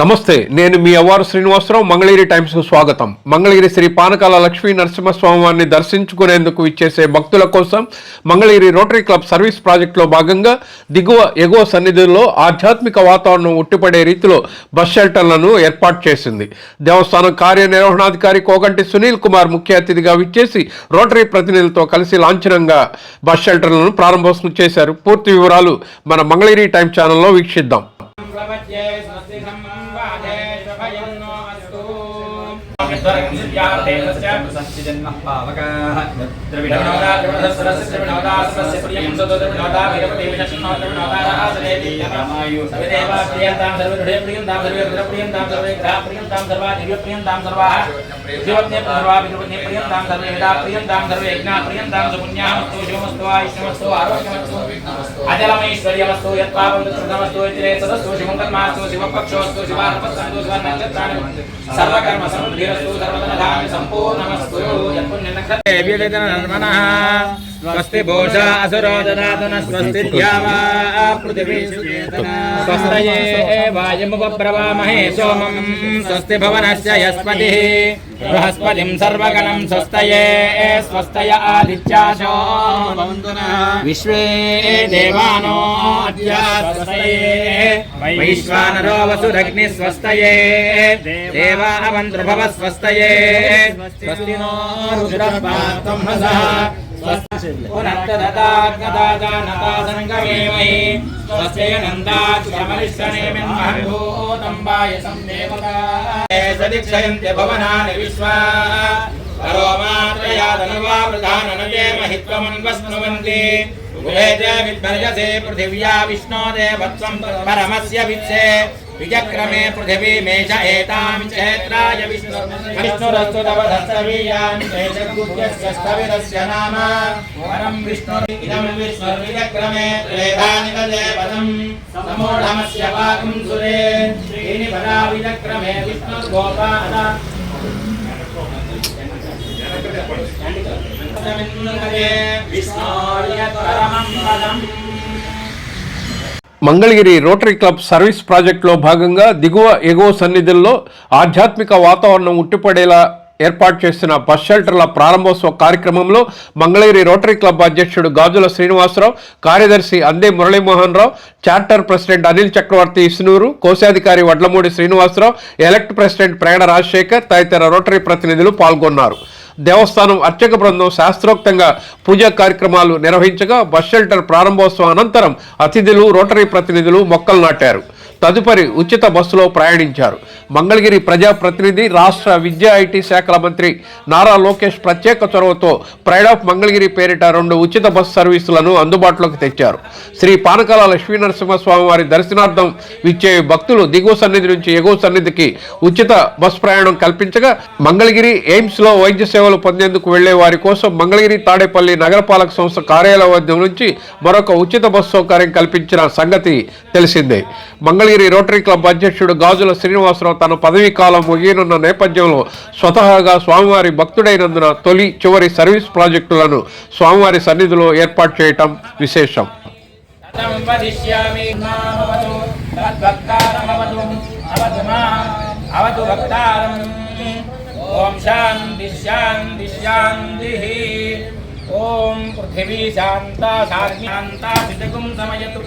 నమస్తే నేను మీ అవ్వారు శ్రీనివాసరావు మంగళగిరి టైమ్స్కు స్వాగతం. మంగళగిరి శ్రీ పానకాల లక్ష్మీ నరసింహస్వామివారిని దర్శించుకునేందుకు ఇచ్చేసే భక్తుల కోసం మంగళగిరి రోటరీ క్లబ్ సర్వీస్ ప్రాజెక్టులో భాగంగా దిగువ ఎగువ సన్నిధుల్లో ఆధ్యాత్మిక వాతావరణం ఉట్టిపడే రీతిలో బస్ షెల్టర్లను ఏర్పాటు చేసింది. దేవస్థానం కార్యనిర్వహణాధికారి కోగంటి సునీల్ కుమార్ ముఖ్య అతిథిగా విచ్చేసి రోటరీ ప్రతినిధులతో కలిసి లాంఛనంగా బస్ షెల్టర్లను ప్రారంభోత్సవం చేశారు. పూర్తి వివరాలు మన మంగళగిరి టైమ్ ఛానల్లో వీక్షిద్దాం. ప్రియం తాం సర్వే ప్రియం తాం సర్వే ప్రియం తాం సర్వే ప్రియం సర్వా దివ్య ప్రియం తాం సర్వా శుభయన్నో అస్తు అజలమైశ్వర్యమస్తు యత్పాపమస్తు ఇతిరే సదస్తు శివంకర్మాస్తు శివపక్షోస్తు శివార్పస్తంతు శివనక్షత్రాణి సర్వకర్మ సమృద్ధిరస్తు సర్వధనధాన్య సంపూర్ణమస్తు యత్పుణ్యనక్షత్రేభ్యదేతనర్మణః స్వస్తి భూషా అసురో దదాతు న స్వస్తి ద్యావా పృథివీ స్వస్తయే వాయముపప్రవామహే సోమం స్వస్తి భవనస్య యస్పతిः బృహస్పతిం సర్వగణం స్వస్తయే స్వస్తయ ఆదిత్యాశో విశ్వే దేవానో అద్య స్వస్తయే వైశ్వానరో వసురగ్ని స్వస్తయే దేవా అవంతృభవ స్వస్తయే స్వస్తి నో రుద్రపాతం హసః పునర్దదాగ్నదాదానదాసంగమేమహి స్వస్య నందాక్షమలిష్టనేమిన్మహర్భూతం వాయసం సదిక్షయంత్య భవనాని విశ్వా కరోమాత్రయా ధనువా ప్రధాననదే మహిత్వమన్వస్నువంతి ఉభే చ విద్మర్యసే పృథివ్యా విష్ణో దేవత్వం పరమస్య విత్సే విజక్రమే పృథివీ మేష ఏతాం క్షేత్రాయ विजक्रमे पृथिवी मेष एतां क्षेत्राय विष्णुरस्तु तव धत्सवीयान्यस्य नाम। वरं विष्णुरिदं विष्णुर्विजक्रमे त्रेधानि तदेवदं। समोढमस्य पाकं सुरे। त्रीणि पदा विजक्रमे विष्णुर्गोपाद विष्णोर्यपरमं पदम्। మంగళగిరి రోటరీ క్లబ్ సర్వీస్ ప్రాజెక్టులో భాగంగా దిగువ ఎగువ సన్నిధుల్లో ఆధ్యాత్మిక వాతావరణం ఉట్టిపడేలా ఏర్పాటు చేసిన బస్ షెల్టర్ల ప్రారంభోత్సవ కార్యక్రమంలో మంగళగిరి రోటరీ క్లబ్ అధ్యక్షుడు గాజుల శ్రీనివాసరావు కార్యదర్శి అందే మురళీమోహన్ రావు చార్టర్ ప్రెసిడెంట్ అనిల్ చక్రవర్తి ఇస్నూరు కోశాధికారి వడ్లమూడి శ్రీనివాసరావు ఎలక్ట్ ప్రెసిడెంట్ ప్రేణ రాజశేఖర్ తదితర రోటరీ ప్రతినిధులు పాల్గొన్నారు. దేవస్థానం అర్చక బృందం శాస్త్రోక్తంగా పూజా కార్యక్రమాలు నిర్వహించగా బస్ షెల్టర్ ప్రారంభోత్సవం అనంతరం అతిథులు రోటరీ ప్రతినిధులు మొక్కలు నాటారు. తదుపరి ఉచిత బస్సులో ప్రయాణించారు. మంగళగిరి ప్రజా ప్రతినిధి రాష్ట్ర విద్యా ఐటీ శాఖల మంత్రి నారా లోకేష్ ప్రత్యేక చొరవతో ప్రైడ్ ఆఫ్ మంగళగిరి పేరిట రెండు ఉచిత బస్ సర్వీసులను అందుబాటులోకి తెచ్చారు. శ్రీ పానకాల లక్ష్మీ నరసింహస్వామి వారి దర్శనార్థం విచ్చే భక్తులు దిగువ సన్నిధి నుంచి ఎగువ సన్నిధికి ఉచిత బస్ ప్రయాణం కల్పించగా మంగళగిరి ఎయిమ్స్లో వైద్య సేవలు పొందేందుకు వెళ్ళే వారి కోసం మంగళగిరి తాడేపల్లి నగరపాలక సంస్థ కార్యాలయ వద్ద నుంచి మరొక ఉచిత బస్ సౌకర్యం కల్పించిన సంగతి తెలిసిందే. మంగళగిరి రోటరీ క్లబ్ అధ్యక్షుడు గాజుల శ్రీనివాసరావు తన పదవీ కాలం ముగియనున్న నేపథ్యంలో స్వతహాగా స్వామివారి భక్తుడైనందున తొలి చివరి సర్వీస్ ప్రాజెక్టులను స్వామివారి సన్నిధిలో ఏర్పాటు చేయటం విశేషం. ఓం పృథివీ శాంత శాంత సమయతు.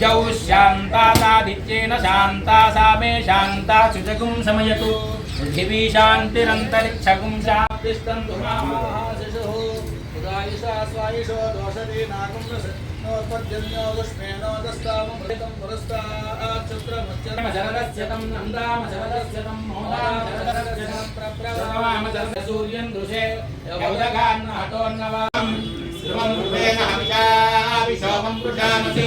यौ शान्ता सादित्येन शान्ता सा मे शान्ता शुचकुं शमयतु पृथिवी शान्तिरन्तरिक्षकुं शान्तिस्तन्तु मामाशिशुः उदायुषा स्वायुषो दोषदीनाकुं नोत्पद्यन्यो दुष्मेनो दस्तामृतं पुरस्ताच्छत्रमच्छरस्य तं नन्दामशरस्य तं मोदामशरस्य तं प्रप्रभवामशरस्य सूर्यं दृशे यौदगान्न हतोन्नवां ध्रुवं रूपेण हविषाभिशोभं पृशामसि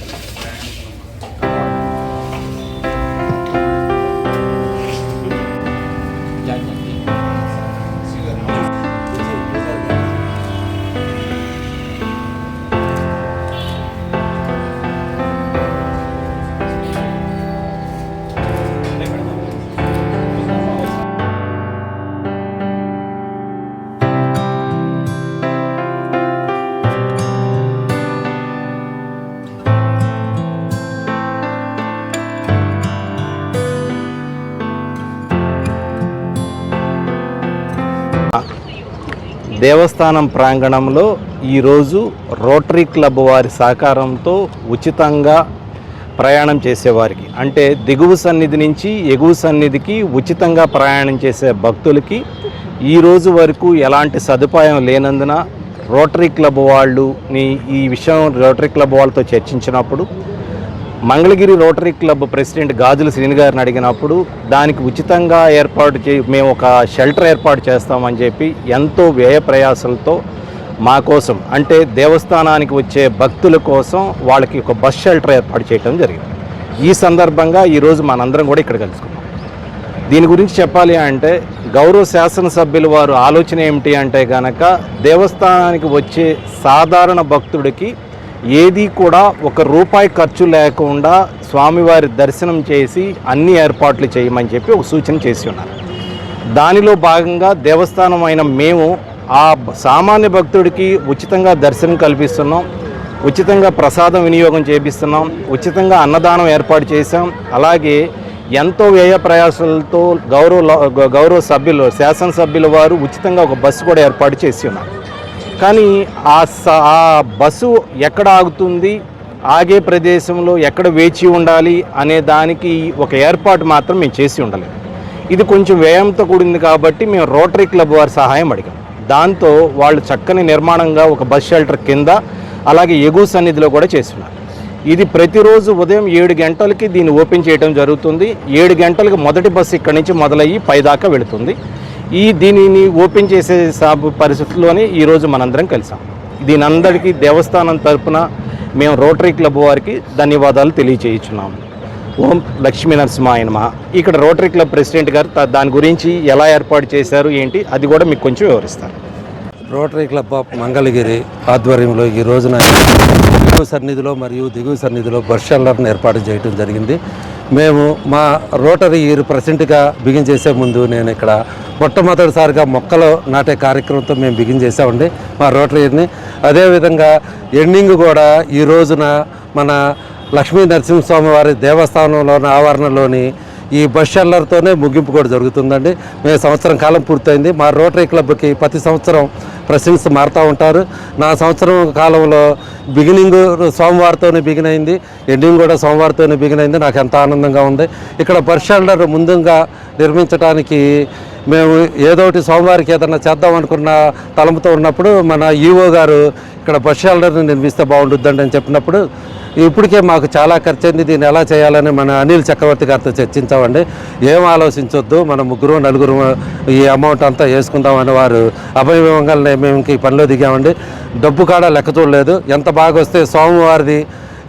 దేవస్థానం ప్రాంగణంలో ఈరోజు రోటరీ క్లబ్ వారి సహకారంతో ఉచితంగా ప్రయాణం చేసేవారికి. అంటే దిగువ సన్నిధి నుంచి ఎగువ సన్నిధికి ఉచితంగా ప్రయాణం చేసే భక్తులకి ఈ రోజు వరకు ఎలాంటి సదుపాయం లేనందున రోటరీ క్లబ్ వాళ్ళుని ఈ విషయం రోటరీ క్లబ్ వాళ్ళతో చర్చించినప్పుడు Mangalagiri Rotary club president Gajula Srini గారిని అడిగినప్పుడు దానికి ఉచితంగా ఏర్పాటు చే మేము ఒక షెల్టర్ ఏర్పాటు చేస్తామని చెప్పి ఎంతో వ్యయ ప్రయాసలతో మా కోసం అంటే దేవస్థానానికి వచ్చే భక్తుల కోసం వాళ్ళకి ఒక బస్ షెల్టర్ ఏర్పాటు చేయడం జరిగింది. ఈ సందర్భంగా ఈరోజు మనందరం కూడా ఇక్కడ కలుసుకున్నాం. దీని గురించి చెప్పాలి అంటే గౌరవ శాసనసభ్యులు వారు ఆలోచన ఏమిటి అంటే కనుక దేవస్థానానికి వచ్చే సాధారణ భక్తుడికి ఏది కూడా ఒక రూపాయి ఖర్చు లేకుండా స్వామివారి దర్శనం చేసి అన్ని ఏర్పాట్లు చేయమని చెప్పి ఒక సూచన చేసి ఉన్నారు. దానిలో భాగంగా దేవస్థానం అయిన మేము ఆ సామాన్య భక్తుడికి ఉచితంగా దర్శనం కల్పిస్తున్నాం ఉచితంగా ప్రసాదం వినియోగం చేపిస్తున్నాం ఉచితంగా అన్నదానం ఏర్పాటు చేశాం. అలాగే ఎంతో వ్యయ ప్రయాసాలతో గౌరవ గౌరవ సభ్యులు శాసనసభ్యుల వారు ఉచితంగా ఒక బస్సు కూడా ఏర్పాటు చేసి ఉన్నారు. కానీ ఆ స- ఆ బస్సు ఎక్కడ ఆగుతుంది ఆగే ప్రదేశంలో ఎక్కడ వేచి ఉండాలి అనే దానికి ఒక ఏర్పాటు మాత్రం మేము చేసి ఉండలేదు. ఇది కొంచెం వ్యయంతో కూడింది కాబట్టి మేము రోటరీ క్లబ్ వారి సహాయం అడిగాం. దాంతో వాళ్ళు చక్కని నిర్మాణంగా ఒక బస్ షెల్టర్ కింద అలాగే ఎగువ సన్నిధిలో కూడా చేస్తున్నారు. ఇది ప్రతిరోజు ఉదయం ఏడు గంటలకి దీన్ని ఓపెన్ చేయడం జరుగుతుంది. ఏడు గంటలకు మొదటి బస్సు ఇక్కడి నుంచి మొదలయ్యి పైదాకా వెళుతుంది. ఈ దీనిని ఓపెన్ చేసే సాబు పరిస్థితుల్లోనే ఈరోజు మనందరం కలిసాం. దీని అందరికీ దేవస్థానం తరపున మేము రోటరీ క్లబ్ వారికి ధన్యవాదాలు తెలియచేయించున్నాము ఓం లక్ష్మీ నరసింహాయ నమః. ఇక్కడ రోటరీ క్లబ్ ప్రెసిడెంట్ గారు దాని గురించి ఎలా ఏర్పాటు చేశారు ఏంటి అది కూడా మీకు కొంచెం వివరిస్తారు. రోటరీ క్లబ్ ఆఫ్ మంగళగిరి ఆధ్వర్యంలో ఈ రోజున దిగువ సన్నిధిలో మరియు దిగువ సన్నిధిలో బస్ షెల్టర్ను ఏర్పాటు చేయడం జరిగింది. మేము మా రోటరీ ఇయర్ ప్రెసెంట్గా బిగిన్ చేసే ముందు నేను ఇక్కడ మొట్టమొదటిసారిగా మొక్కలు నాటే కార్యక్రమంతో మేము బిగిన్ చేసామండి మా రోటరీని. అదేవిధంగా ఎండింగ్ కూడా ఈ రోజున మన లక్ష్మీ నరసింహస్వామి వారి దేవస్థానంలోని ఆవరణలోని ఈ బస్ షెల్లర్తోనే ముగింపు కూడా జరుగుతుందండి. మేము సంవత్సరం కాలం పూర్తయింది. మా రోటరీ క్లబ్కి ప్రతి సంవత్సరం ప్రెసిడెంట్స్ మారుతూ ఉంటారు. నా సంవత్సరం కాలంలో బిగినింగ్ సోమవారంతోనే బిగిన్ అయింది. ఎండింగ్ కూడా సోమవారంతోనే బిగిన్ అయింది. నాకు ఎంత ఆనందంగా ఉంది. ఇక్కడ బస్ షెల్టర్ ముందుగా నిర్మించడానికి మేము ఏదో ఒకటి సోమవారికి ఏదైనా చేద్దాం అనుకున్న తలంపుతో ఉన్నప్పుడు మన ఈఓ గారు ఇక్కడ బస్ షెల్టర్ని నిర్మిస్తే బాగుంటుందండి అని చెప్పినప్పుడు ఇప్పటికే మాకు చాలా ఖర్చు అయింది దీన్ని ఎలా చేయాలని మన అనిల్ చక్రవర్తి గారితో చర్చించామండి. ఏం ఆలోచించొద్దు. మన ముగ్గురు నలుగురు ఈ అమౌంట్ అంతా వేసుకుందామని వారు అభయవంగా మేము ఇంక ఈ పనిలో దిగామండి. డబ్బు కాడ లెక్క చూడలేదు. ఎంత బాగా వస్తే సోమవారిది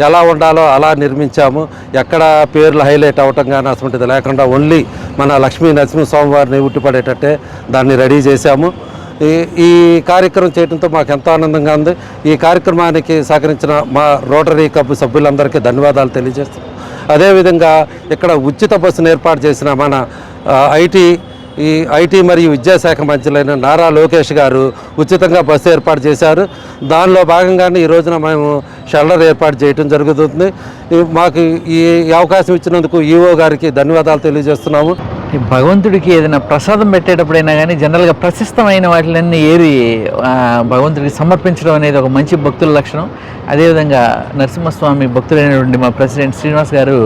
ఎలా ఉండాలో అలా నిర్మించాము. ఎక్కడ పేర్లు హైలైట్ అవ్వటం కానీ అటువంటిది లేకుండా ఓన్లీ మన లక్ష్మీ నరసింహ స్వామివారిని ఉట్టిపడేటట్టే దాన్ని రెడీ చేశాము. ఈ ఈ కార్యక్రమం చేయడంతో మాకు ఎంతో ఆనందంగా ఉంది. ఈ కార్యక్రమానికి సహకరించిన మా రోటరీ క్లబ్ సభ్యులందరికీ ధన్యవాదాలు తెలియజేస్తున్నాం. అదేవిధంగా ఇక్కడ ఉచిత బస్సును ఏర్పాటు చేసిన మన ఐటీ ఈ ఐటీ మరియు విద్యాశాఖ మంత్రులైన నారా లోకేష్ గారు ఉచితంగా బస్సు ఏర్పాటు చేశారు. దానిలో భాగంగానే ఈ రోజున మేము షెల్టర్ ఏర్పాటు చేయడం జరుగుతుంది. మాకు ఈ అవకాశం ఇచ్చినందుకు ఈఓ గారికి ధన్యవాదాలు తెలియజేస్తున్నాము. భగవంతుడికి ఏదైనా ప్రసాదం పెట్టేటప్పుడైనా కానీ జనరల్గా ప్రశస్తమైన వాటిలన్నీ ఏరి భగవంతుడికి సమర్పించడం అనేది ఒక మంచి భక్తుల లక్షణం. అదేవిధంగా నరసింహస్వామి భక్తులైనటువంటి మా ప్రెసిడెంట్ శ్రీనివాస్ గారు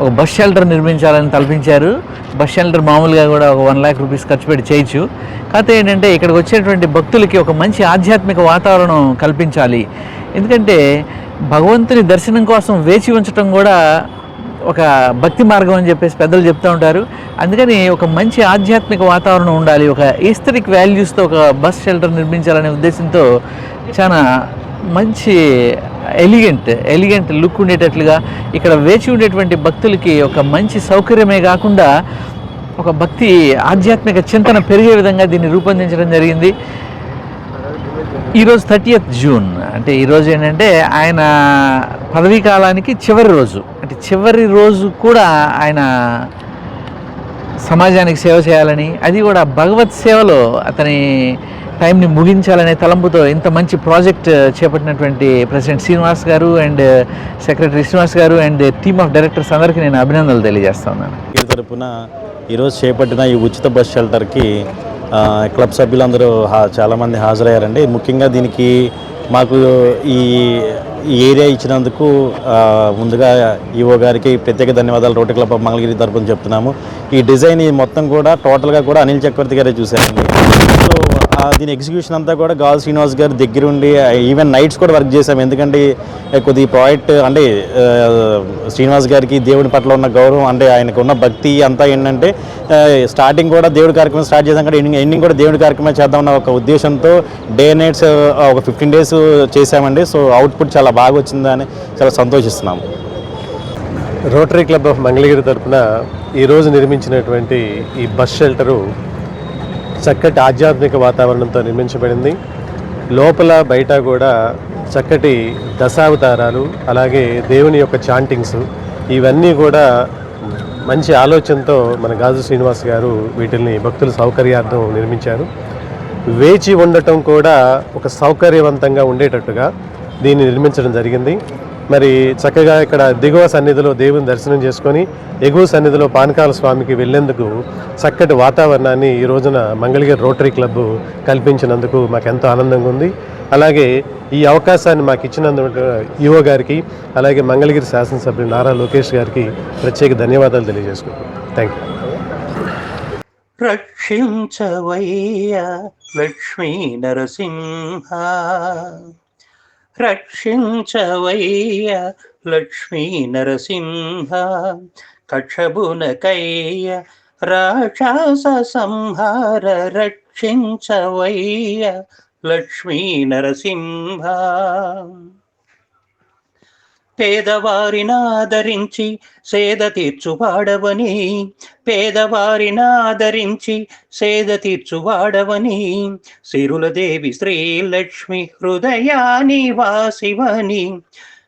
ఒక బస్ షెల్టర్ నిర్మించాలని తలపించారు. బస్ షెల్టర్ మామూలుగా కూడా ఒక వన్ ల్యాక్ రూపీస్ ఖర్చు పెట్టి చేయొచ్చు. కాకపోతే ఏంటంటే ఇక్కడికి వచ్చేటువంటి భక్తులకి ఒక మంచి ఆధ్యాత్మిక వాతావరణం కల్పించాలి. ఎందుకంటే భగవంతుని దర్శనం కోసం వేచి ఉంచడం కూడా ఒక భక్తి మార్గం అని చెప్పేసి పెద్దలు చెప్తూ ఉంటారు. అందుకని ఒక మంచి ఆధ్యాత్మిక వాతావరణం ఉండాలి. ఒక ఈస్థరిక్ వాల్యూస్తో ఒక బస్ షెల్టర్ నిర్మించాలనే ఉద్దేశంతో చాలా మంచి ఎలిగెంట్ ఎలిగెంట్ లుక్ ఉండేటట్లుగా ఇక్కడ వేచి ఉండేటువంటి భక్తులకి ఒక మంచి సౌకర్యమే కాకుండా ఒక భక్తి ఆధ్యాత్మిక చింతన పెరిగే విధంగా దీన్ని రూపొందించడం జరిగింది. ఈరోజు థర్టీయత్ జూన్ అంటే ఈరోజు ఏంటంటే ఆయన పదవీ కాలానికి చివరి రోజు. అంటే చివరి రోజు కూడా ఆయన సమాజానికి సేవ చేయాలని అది కూడా భగవత్ సేవలో అతని టైంని ముగించాలనే తలంపుతో ఇంత మంచి ప్రాజెక్ట్ చేపట్టినటువంటి ప్రెసిడెంట్ శ్రీనివాస్ గారు అండ్ సెక్రటరీ శ్రీనివాస్ గారు అండ్ టీమ్ ఆఫ్ డైరెక్టర్స్ అందరికీ నేను అభినందనలు తెలియజేస్తున్నాను. ఈ తరపున ఈరోజు చేపట్టిన ఈ ఉచిత బస్ షెల్టర్కి క్లబ్ సభ్యులందరూ హా చాలామంది హాజరయ్యారండి. ముఖ్యంగా దీనికి మాకు ఈ ఏరియా ఇచ్చినందుకు ముందుగా ఈవో గారికి ప్రత్యేక ధన్యవాదాలు రోటరీ క్లబ్ మంగళగిరి తరపున చెప్తున్నాము. ఈ డిజైన్ మొత్తం కూడా టోటల్గా కూడా అనిల్ చక్రవర్తి గారే చూశారండి. సో దీని ఎగ్జిక్యూషన్ అంతా కూడా గాల్ శ్రీనివాస్ గారి దగ్గరుండి ఈవెన్ నైట్స్ కూడా వర్క్ చేశాం. ఎందుకంటే కొద్ది ప్రాజెక్ట్ అంటే శ్రీనివాస్ గారికి దేవుడి పట్ల ఉన్న గౌరవం అంటే ఆయనకు ఉన్న భక్తి అంతా ఏంటంటే స్టార్టింగ్ కూడా దేవుడి కార్యక్రమం స్టార్ట్ చేసాం కానీ ఎండింగ్ ఎండింగ్ కూడా దేవుడి కార్యక్రమం చేద్దామన్న ఒక ఉద్దేశంతో డే నైట్స్ ఒక ఫిఫ్టీన్ డేస్ చేశామండి. సో అవుట్పుట్ చాలా బాగా వచ్చిందని చాలా సంతోషిస్తున్నాము. రోటరీ క్లబ్ ఆఫ్ మంగళగిరి తరపున ఈరోజు నిర్మించినటువంటి ఈ బస్ షెల్టరు చక్కటి ఆధ్యాత్మిక వాతావరణంతో నిర్మించబడింది. లోపల బయట కూడా చక్కటి దశావతారాలు అలాగే దేవుని యొక్క చాంటింగ్స్ ఇవన్నీ కూడా మంచి ఆలోచనతో మన గాజు శ్రీనివాస్ గారు వీటిల్ని భక్తుల సౌకర్యార్థం నిర్మించారు. వేచి ఉండటం కూడా ఒక సౌకర్యవంతంగా ఉండేటట్టుగా దీన్ని నిర్మించడం జరిగింది. మరి చక్కగా ఇక్కడ దిగువ సన్నిధిలో దేవుని దర్శనం చేసుకొని ఎగువ సన్నిధిలో పానకాల స్వామికి వెళ్ళేందుకు చక్కటి వాతావరణాన్ని ఈ రోజున మంగళగిరి రోటరీ క్లబ్ కల్పించినందుకు మాకు ఎంతో ఆనందంగా ఉంది. అలాగే ఈ అవకాశాన్ని మాకు ఇచ్చినందుకు ఈవో గారికి అలాగే మంగళగిరి శాసనసభ్యులు నారా లోకేష్ గారికి ప్రత్యేక ధన్యవాదాలు తెలియజేసుకుంటున్నాను థ్యాంక్ యూ రక్షించవయ్యా లక్ష్మీ నరసింహ. రక్షించవయ్యా లక్ష్మీ నరసింహ కక్షబునకయ్య రాక్షస సంహార రక్షించవయ్యా లక్ష్మీ నరసింహ పేదవారినాదరించి సేద తీర్చువాడవని పేదవారినాదరించి సేద తీర్చువాడవని సిరులదేవి శ్రీలక్ష్మి హృదయాని వాసివని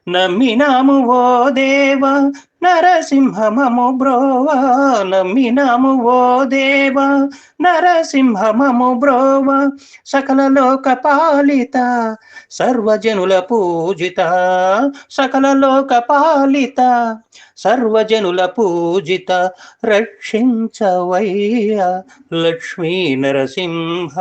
నమ్మినాము ఓ దేవ నరసింహమము బ్రోవా. నమ్మినాము ఓ దేవ నరసింహమము బ్రోవ. సకల లోక పాలిత సర్వజనుల పూజిత. సకల లోక పాలిత సర్వజనుల పూజిత. రక్షించవయ్య లక్ష్మీ నరసింహ.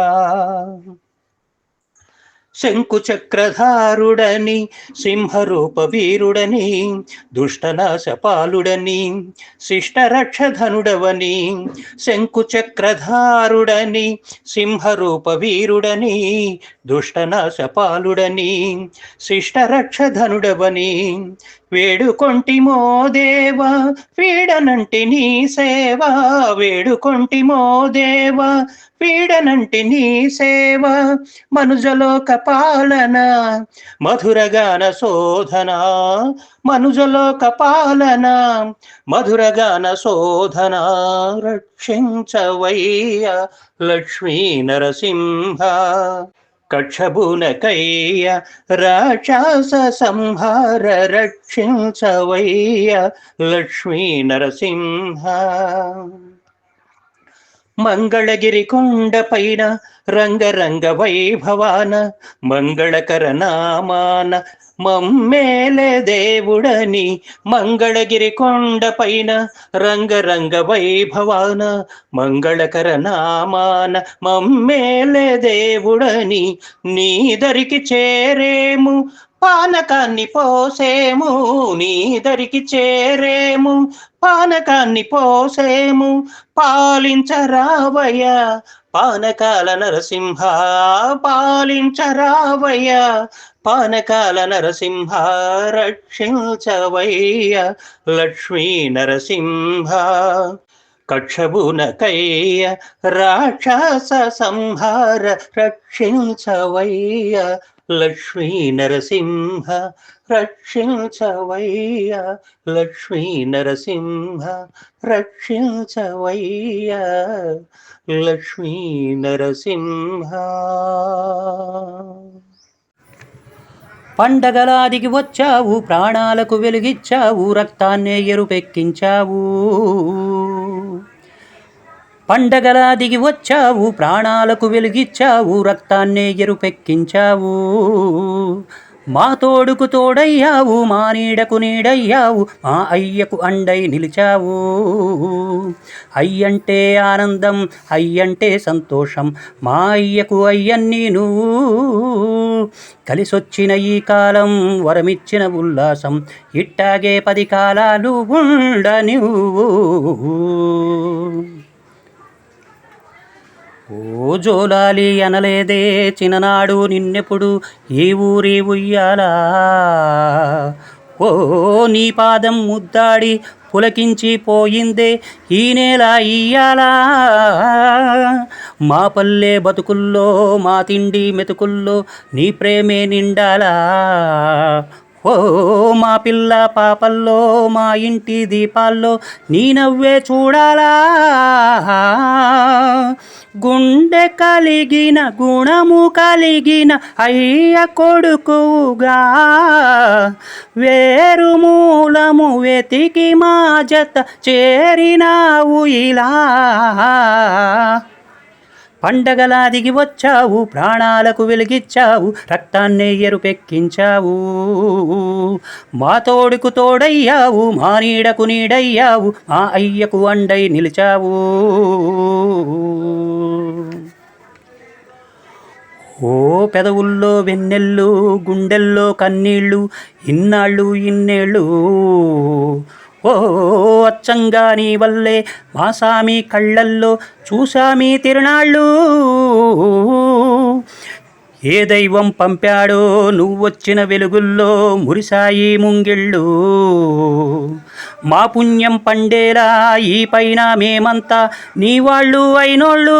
శంకుచక్రధారుడని సింహరూప వీరుడని దుష్టనాశపాలుడని శిష్టరక్షధనుడవని శంకుచక్రధారుడని సింహరూప వీరుడని దుష్టనాశపాలుడని శిష్టరక్షధనుడవని వేడుకొంటిమో దేవా వీడనంటి నీ సేవ. వేడుకొంటిమో దేవా వీడనంటి నీ సేవ. మనుజలోక పాలన మధురగాన శోధన. మనుజలోక పాలన మధురగాన శోధన. రక్షించవయ్య లక్ష్మీ నరసింహ. కక్షభునకయ్య రాక్షస సంహార రక్షించవయ్య లక్ష్మీ నరసింహ. మంగళగిరి కొండ పైన రంగరంగ వైభవాన మంగళకర నామాన మమ్మేలే దేవుడని మంగళగిరి కొండ పైన రంగరంగ వైభవాన మంగళకర నామాన మమ్మేలే దేవుడని నీ దరికి చేరేము. పానకాన్ని పోసేము నీ దరికి చేరేము. పానకాన్ని పోసేము పాలించరావయ్య. పానకాల నరసింహ పాలించరావయ్య. పానకాల నరసింహ రక్షించవయ్య. లక్ష్మీ నరసింహ కక్షబునకయ్య రాక్షస సంహార రక్షించవయ్య. లక్ష్మీ నరసింహ రక్షించవయ్య. లక్ష్మీ నరసింహ రక్షించవయ్య. లక్ష్మీ నరసింహ. పండగలాదికి వచ్చావు ప్రాణాలకు వెలుగిచ్చావు రక్తాన్నే ఎరుపెక్కించావు. పండగలా దిగి వచ్చావు ప్రాణాలకు వెలుగిచ్చావు రక్తాన్నే ఎరుపెక్కించావు. మా తోడుకు తోడయ్యావు మా నీడకు నీడయ్యావు మా అయ్యకు అండై నిలిచావు. అయ్యంటే ఆనందం అయ్యంటే సంతోషం మా అయ్యకు అయ్యన్ని నువ్వు కలిసొచ్చిన ఈ కాలం వరమిచ్చిన ఉల్లాసం ఇట్టాగే పది కాలాలు ఉండనివ్వు. ఓ జోలాలి అనలేదే చిన్ననాడు నిన్నెప్పుడు ఈ ఊరి ఉయ్యాలా? ఓ నీ పాదం ముద్దాడి పులకించి పోయిందే ఈ నేల ఇయ్యాలా? మా పల్లె బతుకుల్లో మా తిండి మెతుకుల్లో నీ ప్రేమే నిండాలా? ఓ మా పిల్ల పాపల్లో మా ఇంటి దీపాల్లో నీ నవ్వే చూడాలా? గుండె కలిగిన గుణము కలిగిన అయ్య కొడుకుగా వేరు మూలము వెతికి మా జత చేరినావు ఇలా. పండగలా దిగి వచ్చావు ప్రాణాలకు వెలిగిచ్చావు రక్తాన్నే ఎరుపెక్కించావు. మా తోడుకు తోడయ్యావు మా నీడకు నీడయ్యావు మా అయ్యకు అండై నిలిచావు. ఓ పెదవుల్లో వెన్నెళ్ళు గుండెల్లో కన్నీళ్ళు ఇన్నాళ్ళు ఇన్నేళ్ళు ఓ అచ్చంగా నీ వల్లే మా సామి కళ్ళల్లో చూసామి తిరునాళ్ళు. ఏ దైవం పంపాడో నువ్వొచ్చిన వెలుగుల్లో మురిసాయి ముంగిళ్ళు. మా పుణ్యం పండేలా ఈ పైన మేమంతా నీ వాళ్ళు అయినోళ్ళు.